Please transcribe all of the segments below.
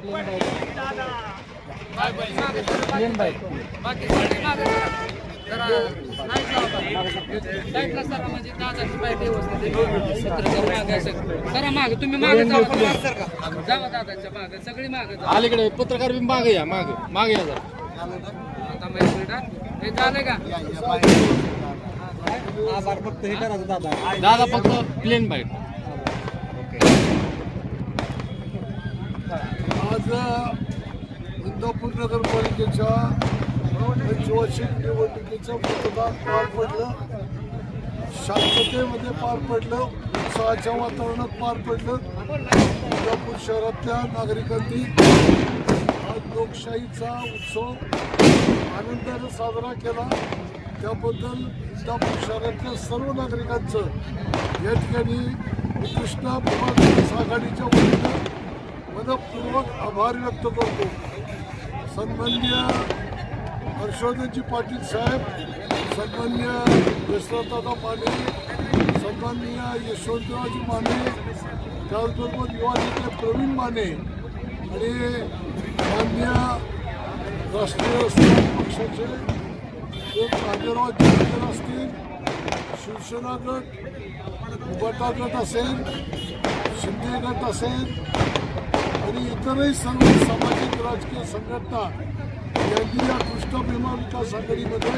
दादा पटेल दादा बाकी सगळी मागे जरा लाईटला म्हणजे दादाची पाहिजे व्यवस्थित मागे मागे तुम्ही मागे जावा जावा दादाच्या मागे सगळी मागे जावा अलीकडे पत्रकार बी मागे या मागे मागे या जरा आता माहिती मिनिट हा. हे झालं का दादा फक्त प्लेन बाईट आज इंदापूर नगरपालिकेच्या पंचवार्षिक निवडणुकीचं मतदान पार पडलं. शांततेमध्ये पार पडलं. उत्साहाच्या वातावरणात पार पडलं. इंदापूर शहरातल्या नागरिकांनी आज लोकशाहीचा उत्सव आनंदाने साजरा केला. त्याबद्दल इंदापूर शहरातल्या सर्व नागरिकांचं या ठिकाणी कृष्णा भीमा आघाडीच्या वतीनं मनपूर्वक आभार व्यक्त करतो. सन्मान्य हर्षवर्धनजी पाटील साहेब सन्मान्य यशवंतदादा माने सन्मान्य यशवंतरावजी माने त्याचबरोबर युवा नेते प्रवीण माने आणि मान्य राष्ट्रीय स्वयं पक्षाचे एक राजेराव असतील शिवसेना गट उबाटा गट असेल शिंदे गट असेल आणि इतरही सर्व सामाजिक राजकीय संघटना यांनी या कृष्ण भीमा विकास आघाडीमध्ये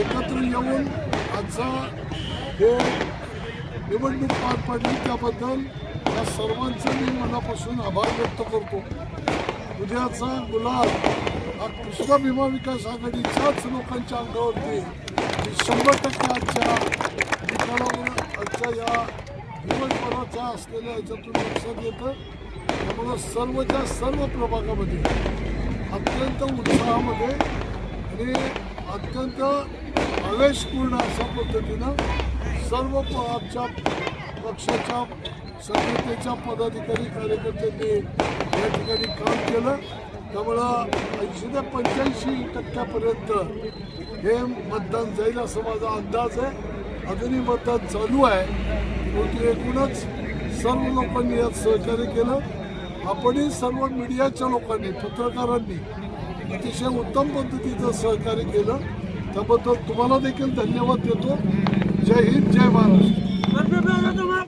एकत्र येऊन आजचा हे निवडणूक पार पडली. त्याबद्दल या सर्वांचे मी मनापासून आभार व्यक्त करतो. उद्याचा गुलाल हा कृष्ण भीमा विकास आघाडीच्याच लोकांच्या अंगावरती ही शंभर टक्के आजच्या निकालावर आजच्या या दिवसभराचा असलेल्या याच्यातून लक्षात येतं. त्यामुळं सर्वच्या सर्व प्रभागामध्ये अत्यंत उत्साहामध्ये आणि अत्यंत आवेशपूर्ण अशा पद्धतीनं सर्व आमच्या पक्षाच्या संघटनेच्या पदाधिकारी कार्यकर्त्यांनी या ठिकाणी काम केलं. त्यामुळं ऐंशी ते पंच्याऐंशी टक्क्यापर्यंत हे मतदान जाईल असं माझा अंदाज आहे. अजूनही मतदान चालू आहे. परंतु एकूणच सर्व लोकांनी यात सहकार्य केलं. आपणही सर्व मीडियाच्या लोकांनी पत्रकारांनी अतिशय उत्तम पद्धतीचं सहकार्य केलं. त्याबद्दल तुम्हाला देखील धन्यवाद देतो. जय हिंद जय महाराष्ट्र.